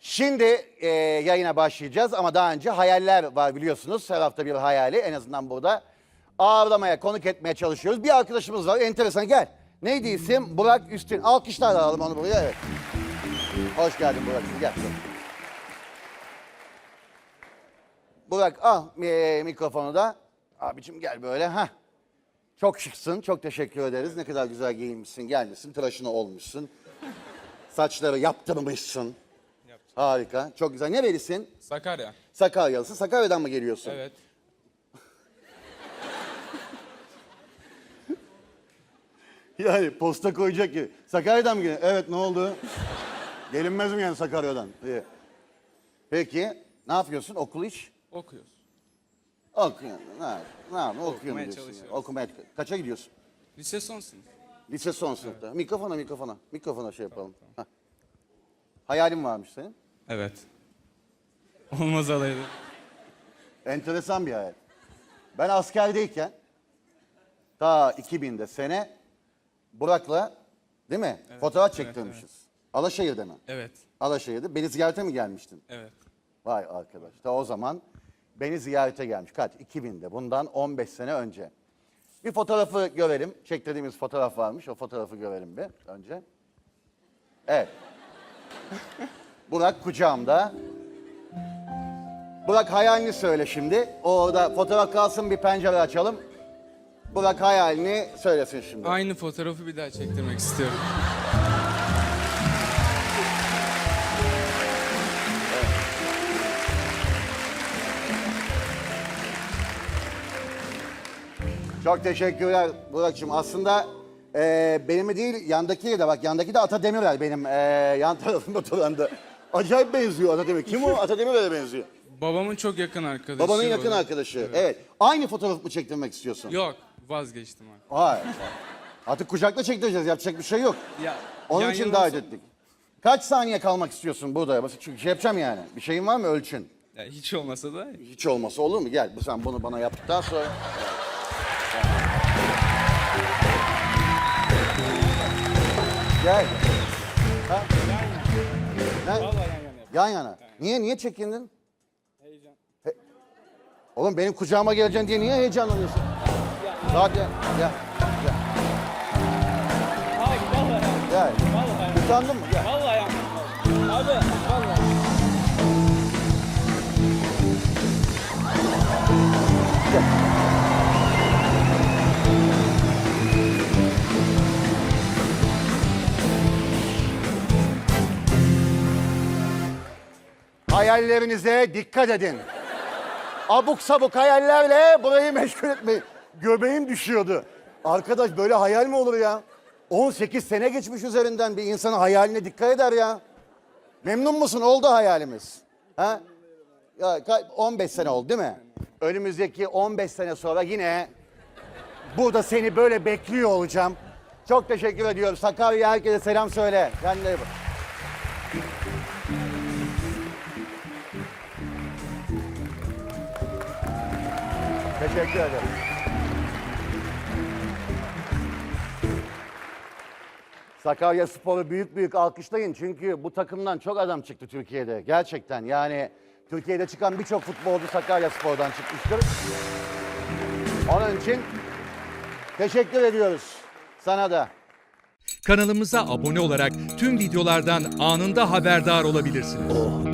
Şimdi e, yayına başlayacağız ama daha önce hayaller var biliyorsunuz. Her hafta bir hayali en azından burada ağırlamaya, konuk etmeye çalışıyoruz. Bir arkadaşımız var enteresan gel. Neydi isim? Burak Üstün. Alkışlarla alalım onu buraya evet. Hoş geldin Burak'cığım gel. Burak al e, mikrofonu da. Abicim gel böyle. ha. Çok şıksın. Çok teşekkür ederiz. Ne kadar güzel giyinmişsin. Gelmişsin. Tıraşını olmuşsun. Saçları yaptırmışsın. Harika. Çok güzel. Nerelisin? Sakarya. Sakaryalısın. Sakarya'dan mı geliyorsun? Evet. Yani posta koyacak ki. Sakarya'dan mı geliyorsun? Evet ne oldu? Gelinmez mi yani Sakarya'dan? İyi. Peki. Ne yapıyorsun? Okul iş? Okuyoruz. Okuyorsun. Ne, yap- ne yapıyorsun? Okuyorum Okumaya diyorsun. çalışıyoruz. ya. Okumaya. Kaça gidiyorsun? Lise son sınıf. Lise son sınıfta. Mikrofona mikrofona. Mikrofona şey yapalım. Hah. Hayalin varmış senin. Evet. Olmaz olaydı. Enteresan bir hayal. Ben askerdeyken ta 2000'de sene Burak'la değil mi? Fotoğraf çektirmişiz. Alaşehir'de mi? Evet. Alaşehir'de. Beni ziyarete mi gelmiştin? Evet. Vay arkadaş. Ta o zaman beni ziyarete gelmiş. Kaç? 2000'de. Bundan 15 sene önce. Bir fotoğrafı görelim. Çektirdiğimiz fotoğraf varmış. O fotoğrafı görelim bir önce. Evet. Burak kucağımda. Burak hayalini söyle şimdi. Orada fotoğraf kalsın bir pencere açalım. Burak hayalini söylesin şimdi. Aynı fotoğrafı bir daha çektirmek istiyorum. Çok teşekkürler Burak'cığım. Aslında e, benim değil yandaki de bak yandaki de Ata Demirer benim e, yan tarafımda oturan da. Acayip benziyor Ata Demir. Kim o? Ata Demirer'e benziyor. Babamın çok yakın arkadaşı. Babanın o yakın da. arkadaşı. Evet. Aynı fotoğraf mı çektirmek istiyorsun? Yok vazgeçtim abi. Hayır. Artık kucakla çektireceğiz. Yapacak bir şey yok. Ya, Onun yan için yana davet olsa- ettik. Kaç saniye kalmak istiyorsun burada? Basit çünkü şey yapacağım yani. Bir şeyin var mı ölçün? Ya, hiç olmasa da Hiç olmasa olur mu? Gel sen bunu bana yaptıktan sonra. Gel. Ha? Ne? Yan yana. Niye niye çekindin? heyecan. Oğlum benim kucağıma geleceksin diye niye heyecanlanıyorsun? Zaten gel. Gel. Abi vallahi Gel. vallahi Utandın mı? Gel. vallahi abi. Abi vallahi. Hayallerinize dikkat edin. Abuk sabuk hayallerle burayı meşgul etmeyin. Göbeğim düşüyordu. Arkadaş böyle hayal mi olur ya? 18 sene geçmiş üzerinden bir insanın hayaline dikkat eder ya. Memnun musun? Oldu hayalimiz. Ha? Ya ka- 15 sene oldu değil mi? Önümüzdeki 15 sene sonra yine burada seni böyle bekliyor olacağım. Çok teşekkür ediyorum. Sakarya herkese selam söyle. Kendine bak. Teşekkür ederim. Sakarya Spor'u büyük büyük alkışlayın. Çünkü bu takımdan çok adam çıktı Türkiye'de. Gerçekten yani Türkiye'de çıkan birçok futbolcu Sakarya Spor'dan çıkmıştır. Onun için teşekkür ediyoruz sana da. Kanalımıza abone olarak tüm videolardan anında haberdar olabilirsiniz.